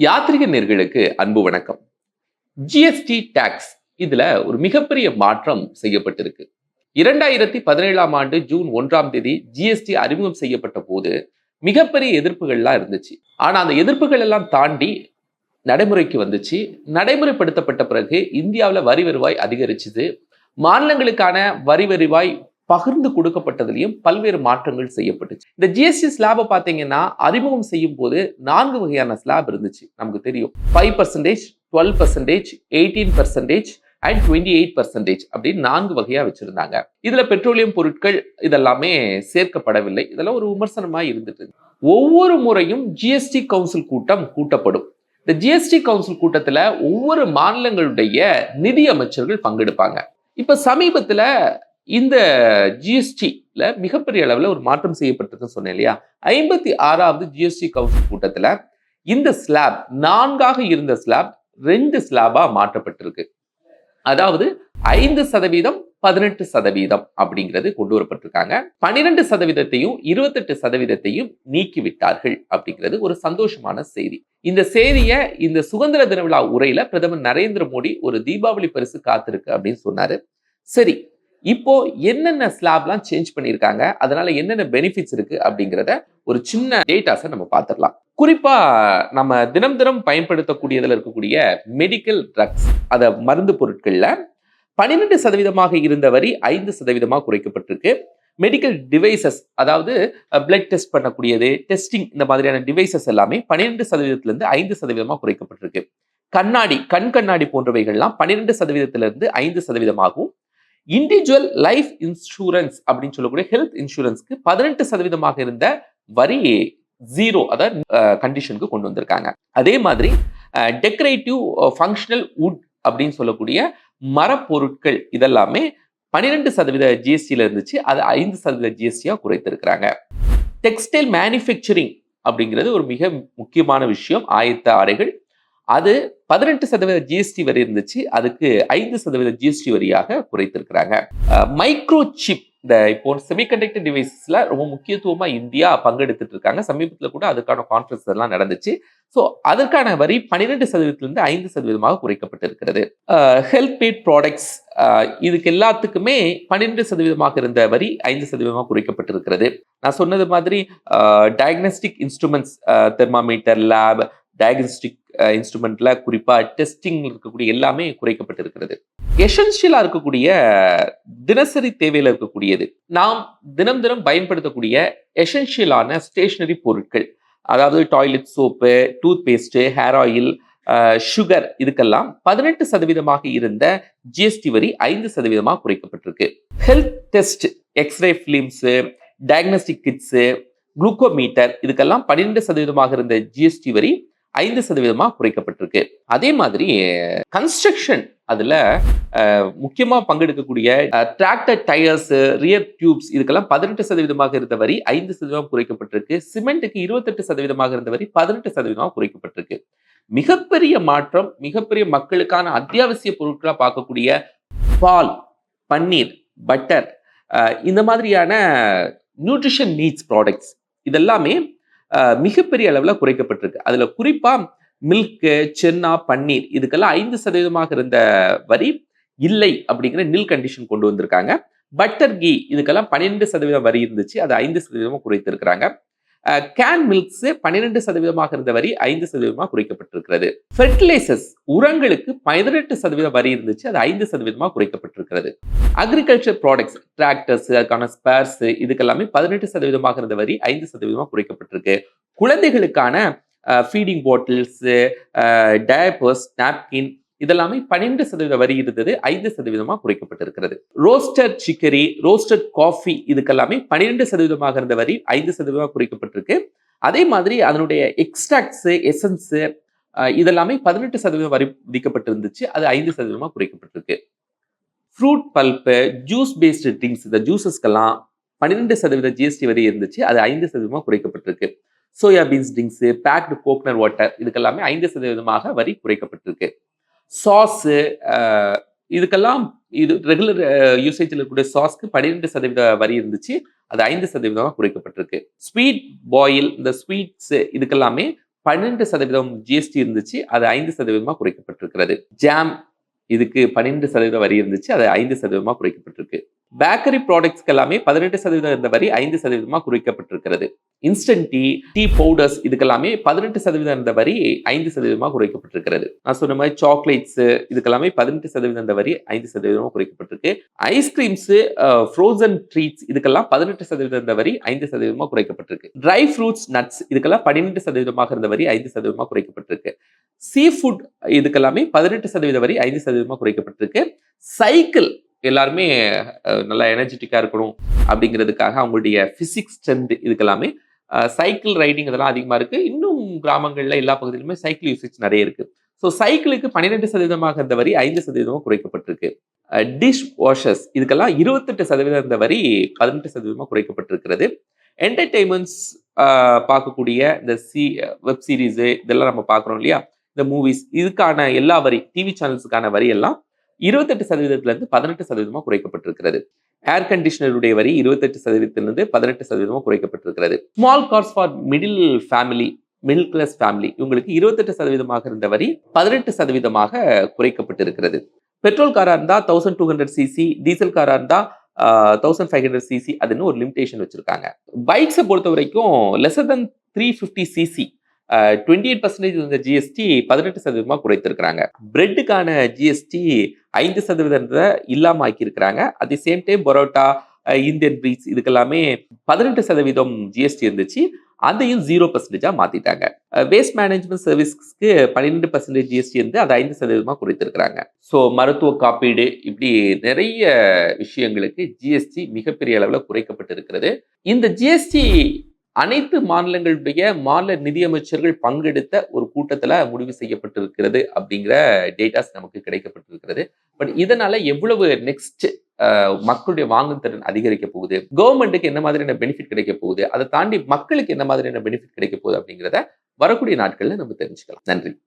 யாத்திரிக நேர்களுக்கு அன்பு வணக்கம். ஜிஎஸ்டி டாக்ஸ் இதுல ஒரு மிகப்பெரிய மாற்றம் செய்யப்பட்டிருக்கு. இரண்டாயிரத்தி பதினேழாம் ஆண்டு ஜூன் ஒன்றாம் தேதி ஜிஎஸ்டி அறிமுகம் செய்யப்பட்ட போது மிகப்பெரிய எதிர்ப்புகள்லாம் இருந்துச்சு. ஆனா அந்த எதிர்ப்புகள் எல்லாம் தாண்டி நடைமுறைக்கு வந்துச்சு. நடைமுறைப்படுத்தப்பட்ட பிறகு இந்தியாவில் வரி வருவாய் அதிகரிச்சுது. மாநிலங்களுக்கான வரி வருவாய் பகிர்ந்து கொடுக்கப்பட்டதுலையும் பல்வேறு மாற்றங்கள் செய்யப்பட்டுச்சு. இந்த ஜிஎஸ்டி ஸ்லாபை பார்த்தீங்கன்னா அறிமுகம் செய்யும் போது நான்கு வகையான ஸ்லாப் இருந்துச்சு. நமக்கு தெரியும். Five percentage twelve percentage eighteen percentage and twenty eight percentage அப்படின்னு நான்கு வகையாக வச்சுருந்தாங்க. இதில் பெட்ரோலியம் பொருட்கள் இதெல்லாமே சேர்க்கப்படவில்லை. இதெல்லாம் ஒரு விமர்சனமாக இருந்துட்டு ஒவ்வொரு முறையும் ஜிஎஸ்டி கவுன்சில் கூட்டம் கூட்டப்படும். இந்த ஜிஎஸ்டி கவுன்சில் கூட்டத்தில் ஒவ்வொரு மாநிலங்களுடைய நிதி அமைச்சர்கள் பங்கெடுப்பாங்க. இப்போ சமீபத்தில் இந்த ஜிஎஸ்டியில் மிகப்பெரிய அளவில் ஒரு மாற்றம் செய்யப்பட்டிருக்குன்னு சொன்னேன் இல்லையா? ஐம்பத்தி ஆறாவது ஜிஎஸ்டி கவுன்சில் கூட்டத்தில் இந்த ஸ்லாப் நான்காக இருந்த ஸ்லாப் ரெண்டு ஸ்லாபாக மாற்றப்பட்டிருக்கு. அதாவது ஐந்து சதவீதம் பதினெட்டு சதவீதம் அப்படிங்கிறது கொண்டு வரப்பட்டிருக்காங்க. பன்னிரெண்டு சதவீதத்தையும் இருபத்தெட்டு சதவீதத்தையும் நீக்கிவிட்டார்கள் அப்படிங்கிறது ஒரு சந்தோஷமான செய்தி. இந்த செய்தியை இந்த சுதந்திர தின விழா உரையில பிரதமர் நரேந்திர மோடி ஒரு தீபாவளி பரிசு காத்திருக்கு அப்படின்னு சொன்னாரு. சரி இப்போ என்னென்ன ஸ்லாப்லாம் சேஞ்ச் பண்ணியிருக்காங்க அதனால என்னென்ன பெனிஃபிட்ஸ் இருக்கு அப்படிங்கிறத ஒரு சின்ன டேட்டாஸை நம்ம பார்த்துடலாம். குறிப்பா நம்ம தினம் தினம் பயன்படுத்தக்கூடியதில் இருக்கக்கூடிய மெடிக்கல் ட்ரக்ஸ் அத மருந்து பொருட்கள்ல பன்னிரெண்டு சதவீதமாக இருந்த வரி ஐந்து சதவீதமாக குறைக்கப்பட்டிருக்கு. மெடிக்கல் டிவைசஸ் அதாவது பிளட் டெஸ்ட் பண்ணக்கூடியது டெஸ்டிங் இந்த மாதிரியான டிவைசஸ் எல்லாமே பன்னிரெண்டு சதவீதத்திலிருந்து ஐந்து சதவீதமாக குறைக்கப்பட்டிருக்கு. கண்ணாடி கண் கண்ணாடி போன்றவைகள்லாம் பன்னிரெண்டு சதவீதத்திலிருந்து ஐந்து சதவீதமாகவும் இண்டிவிஜுவல் லைஃப் இன்சூரன்ஸ் அப்படின்னு சொல்லக்கூடிய ஹெல்த் இன்சூரன்ஸ்க்கு பதினெட்டு சதவீதமாக இருந்த வரி ஜீரோ அதாவது கண்டிஷனுக்கு கொண்டு வந்திருக்காங்க. அதே மாதிரி டெக்கரேட்டிவ் ஃபங்க்ஷனல் வுட் அப்படின்னு சொல்லக்கூடிய மரப்பொருட்கள் இதெல்லாமே பன்னிரெண்டு சதவீத ஜிஎஸ்டியில் இருந்துச்சு. அது ஐந்து சதவீத ஜிஎஸ்டியாக குறைத்திருக்கிறாங்க. டெக்ஸ்டைல் மேனுஃபேக்சரிங் அப்படிங்கிறது ஒரு மிக முக்கியமான விஷயம். ஆயத்த ஆடைகள் அது பதினெட்டு சதவீத ஜிஎஸ்டி வரி இருந்துச்சு. அதுக்கு ஐந்து சதவீத ஜிஎஸ்டி வரியாக குறைத்திருக்கிறாங்க. மைக்ரோ சிப் இந்த இப்போ செமிகண்டக்டர் டிவைசஸ்ல ரொம்ப முக்கியத்துவமா இந்தியா பங்கெடுத்துட்டு இருக்காங்க சமீபத்தில் கூட அதுக்கான கான்ஃபரன்ஸ் எல்லாம் நடந்துச்சு. ஸோ அதற்கான வரி பன்னிரெண்டு சதவீதத்திலிருந்து ஐந்து சதவீதமாக குறைக்கப்பட்டிருக்கிறது. ஹெல்த் பேட் ப்ராடக்ட்ஸ் இதுக்கு எல்லாத்துக்குமே பன்னிரெண்டு சதவீதமாக இருந்த வரி ஐந்து சதவீதமாக குறைக்கப்பட்டிருக்கிறது. நான் சொன்னது மாதிரி diagnostic instruments thermometer lab diagnostic இன்ஸ்ட்ருமெண்ட்ல குறிப்பாக டெஸ்டிங் இருக்கக்கூடிய எல்லாமே குறைக்கப்பட்டிருக்கிறது. எசென்ஷியலாக இருக்கக்கூடிய தினசரி தேவையில் இருக்கக்கூடியது. நாம் தினம் தினம் பயன்படுத்தக்கூடிய எசென்ஷியலான ஸ்டேஷனரி பொருட்கள் அதாவது toilet soap toothpaste hair oil sugar இதுக்கெல்லாம் பதினெட்டு சதவீதமாக இருந்த ஜிஎஸ்டி வரி ஐந்து சதவீதமாக குறைக்கப்பட்டிருக்கு. Health test x-ray films diagnostic kits glucometer இதுக்கெல்லாம் பன்னிரெண்டு சதவீதமாக இருந்த ஜிஎஸ்டி வரி ஐந்து சதவீதமாக குறைக்கப்பட்டிருக்கு. அதே மாதிரி கன்ஸ்ட்ரக்ஷன் அதில் முக்கியமாக பங்கெடுக்கக்கூடிய டிராக்டர் டயர்ஸு ரியர் டியூப்ஸ் இதுக்கெல்லாம் பதினெட்டு சதவீதமாக இருந்த வரி ஐந்து சதவீதம் குறைக்கப்பட்டிருக்கு. சிமெண்ட்டுக்கு இருபத்தெட்டு சதவீதமாக இருந்த வரி பதினெட்டு சதவீதமாக குறைக்கப்பட்டிருக்கு. மிகப்பெரிய மாற்றம் மிகப்பெரிய மக்களுக்கான அத்தியாவசிய பொருட்களாக பார்க்கக்கூடிய பால் பன்னீர் பட்டர் இந்த மாதிரியான நியூட்ரிஷன் நீட்ஸ் ப்ராடக்ட்ஸ் இதெல்லாமே மிகப்பெரிய அளவில் குறைக்கப்பட்டிருக்கு. அதில் குறிப்பாக மில்க்கு சென்னா பன்னீர் இதுக்கெல்லாம் ஐந்து சதவீதமாக இருந்த வரி இல்லை அப்படிங்கிற நில் கண்டிஷன் கொண்டு வந்திருக்காங்க. பட்டர் கீ இதுக்கெல்லாம் பன்னிரெண்டு சதவீதம் வரி இருந்துச்சு. அது ஐந்து சதவீதமாக குறைத்திருக்கிறாங்க. கேன் மில்க்ஸ் பன்னிரெண்டு சதவீதமாக இருந்த வரி ஐந்து சதவீதமாக குறைக்கப்பட்டிருக்கிறது. ஃபெர்டிலைசர்ஸ் உரங்களுக்கு பதினெட்டு சதவீதம் வரி இருந்துச்சு அது ஐந்து சதவீதமாக குறைக்கப்பட்டிருக்கிறது. அக்ரிகல்ச்சர் ப்ராடக்ட்ஸ் டிராக்டர்ஸ் அதுக்கான ஸ்பேர்ஸ் இதுக்கெல்லாமே பதினெட்டு சதவீதமாக இருந்த வரி ஐந்து சதவீதமாக குறைக்கப்பட்டிருக்கு. குழந்தைகளுக்கான ஃபீடிங் பாட்டில்ஸ் டயப்பர்ஸ் நாப்கின் இதெல்லாமே பன்னெண்டு சதவீத வரி இருந்தது ஐந்து சதவீதமாக குறைக்கப்பட்டிருக்கிறது. ரோஸ்டர் சிக்கரி ரோஸ்டட் காஃபி இதுக்கெல்லாமே பன்னிரெண்டு சதவீதமாக இருந்த வரி ஐந்து சதவீதமாக குறைக்கப்பட்டிருக்கு. அதே மாதிரி அதனுடைய எக்ஸ்ட்ராக்ட்ஸ் எசன்ஸ் இதெல்லாமே பதினெட்டு சதவீதம் வரி விதிக்கப்பட்டிருந்துச்சு அது ஐந்து சதவீதமாக குறைக்கப்பட்டிருக்கு. Fruit pulp juice based drinks இந்த ஜூசஸ்க்கெல்லாம் பன்னிரெண்டு சதவீத ஜிஎஸ்டி வரி இருந்துச்சு அது ஐந்து சதவீதமாக குறைக்கப்பட்டிருக்கு. Soybeans drinks packed coconut water இதுக்கெல்லாமே ஐந்து சதவீதமாக வரி குறைக்கப்பட்டிருக்கு. சாஸு uh, இதுக்கெல்லாம் இது ரெகுலர் uh, யூசேஜில் இருக்கக்கூடிய சாஸ்க்கு பன்னிரெண்டு சதவீத வரி இருந்துச்சு. அது ஐந்து சதவீதமாக குறைக்கப்பட்டிருக்கு. ஸ்வீட் பாயில் இந்த ஸ்வீட்ஸ் இதுக்கெல்லாமே பன்னெண்டு சதவீதம் ஜிஎஸ்டி இருந்துச்சு. அது ஐந்து சதவீதமாக குறைக்கப்பட்டிருக்கிறது. ஜாம் இதுக்கு பன்னெண்டு சதவீத வரி இருந்துச்சு. அது ஐந்து சதவீதமாக குறைக்கப்பட்டிருக்கு. பேக்கரி ப்ராடக்ட்ஸ்க்கு எல்லாமே பதினெட்டு சதவீதம் இருந்த வரி ஐந்து சதவீதமாக குறைக்கப்பட்டிருக்கிறது. இன்ஸ்டன்ட் டீ டீ பவுடர்ஸ் இதுக்கெல்லாமே பதினெட்டு சதவீதம் இருந்த வரி ஐந்து சதவீதமாக குறைக்கப்பட்டிருக்கிறது. நான் சொன்ன மாதிரி சாக்லேட்ஸ் இதுக்கெல்லாமே பதினெட்டு சதவீதம் இருந்த வரி ஐந்து சதவீதமாக குறைக்கப்பட்டிருக்கு. ஐஸ்கிரீம்ஸ் ஃப்ரோசன் ட்ரீட்ஸ் இதுக்கெல்லாம் பதினெட்டு சதவீதம் இருந்த வரி ஐந்து சதவீதமாக குறைக்கப்பட்டிருக்கு. ட்ரை ஃப்ரூட்ஸ் நட்ஸ் இதுக்கெல்லாம் பன்னிரெண்டு சதவீதமாக இருந்த வரி ஐந்து சதவீதமாக குறைக்கப்பட்டிருக்கு. சீ ஃபுட் இதுக்கெல்லாமே பதினெட்டு சதவீத வரி ஐந்து சதவீதமாக குறைக்கப்பட்டிருக்கு. சைக்கிள் எல்லாருமே நல்லா எனர்ஜெட்டிக்காக இருக்கணும் அப்படிங்கிறதுக்காக அவங்களுடைய ஃபிசிக்ஸ் ஸ்ட்ரென்த் இதுக்கெல்லாமே சைக்கிள் ரைடிங் இதெல்லாம் அதிகமாக இருக்குது இன்னும் கிராமங்களில் எல்லா பகுதியிலுமே சைக்கிள் யூசேஜ் நிறைய இருக்குது ஸோ சைக்கிளுக்கு பன்னிரெண்டு சதவீதமாக இருந்த வரி ஐந்து சதவீதமாக குறைக்கப்பட்டிருக்கு. டிஷ் வாஷர்ஸ் இதுக்கெல்லாம் இருபத்தெட்டு சதவீதம் இருந்த வரி பதினெட்டு சதவீதமாக குறைக்கப்பட்டிருக்கிறது. என்டர்டெயின்மெண்ட்ஸ் பார்க்கக்கூடிய இந்த சி வெப் சீரிஸு இதெல்லாம் நம்ம பார்க்குறோம் இல்லையா? இந்த மூவிஸ் இதுக்கான எல்லா வரி டிவி சேனல்ஸுக்கான வரி எல்லாம் இருபத்தெட்டு சதவீதத்திலிருந்து பதினெட்டு சதவீதமாக குறைக்கப்பட்டிருக்கிறது. ஏர் கண்டிஷனருடைய வரி இருபத்தெட்டு சதவீதத்திலிருந்து பதினெட்டு சதவீதமாக குறைக்கப்பட்டிருக்கிறது. Small cars for middle family middle class family இவங்களுக்கு இருபத்தெட்டு சதவீதமாக இருந்த வரி பதினெட்டு சதவீதமாக குறைக்கப்பட்டிருக்கிறது. பெட்ரோல் காராக இருந்தால் thousand two hundred CC diesel காராக இருந்தால் தௌசண்ட் ஃபைவ் ஹண்ட்ரட் சிசி அதுன்னு ஒரு லிமிடேஷன் வச்சுருக்காங்க. பைக்ஸை பொறுத்த வரைக்கும் lesser than three fifty CC twenty eight percentage இருந்த ஜிஎஸ்டி பதினெட்டு சதவீதமாக குறைத்திருக்கிறாங்க. பிரெட்டுக்கான ஜிஎஸ்டி ஐந்து சதவீதத்தை இல்லாமல் ஆக்கியிருக்கிறாங்க at the same time parotta Indian breads இதுக்கெல்லாமே பதினெட்டு சதவீதம் ஜிஎஸ்டி இருந்துச்சு. அதையும் ஜீரோ பர்சன்டேஜாக மாற்றிட்டாங்க வேஸ்ட் மேனேஜ்மெண்ட் சர்வீஸ்க்கு பன்னிரெண்டு பர்சன்டேஜ் ஜிஎஸ்டி இருந்து அதை ஐந்து சதவீதமாக குறைத்திருக்கிறாங்க. ஸோ மருத்துவ காப்பீடு இப்படி நிறைய விஷயங்களுக்கு ஜிஎஸ்டி மிகப்பெரிய அளவில் குறைக்கப்பட்டு இருக்கிறது இந்த ஜிஎஸ்டி அனைத்து மாநிலங்களுடைய மாநில நிதியமைச்சர்கள் பங்கெடுத்த ஒரு கூட்டத்தில் முடிவு செய்யப்பட்டிருக்கிறது அப்படிங்கிற டேட்டாஸ் நமக்கு கிடைக்கப்பட்டிருக்கிறது. பட் இதனால எவ்வளவு நெக்ஸ்ட் மக்களுடைய வாங்கும் திறன் அதிகரிக்க போகுது? கவர்மெண்ட்டுக்கு என்ன மாதிரியான பெனிஃபிட் கிடைக்க போகுது? அதை தாண்டி மக்களுக்கு என்ன மாதிரியான பெனிஃபிட் கிடைக்க போகுது அப்படிங்கிறத வரக்கூடிய நாட்களில் நம்ம தெரிஞ்சுக்கலாம். நன்றி.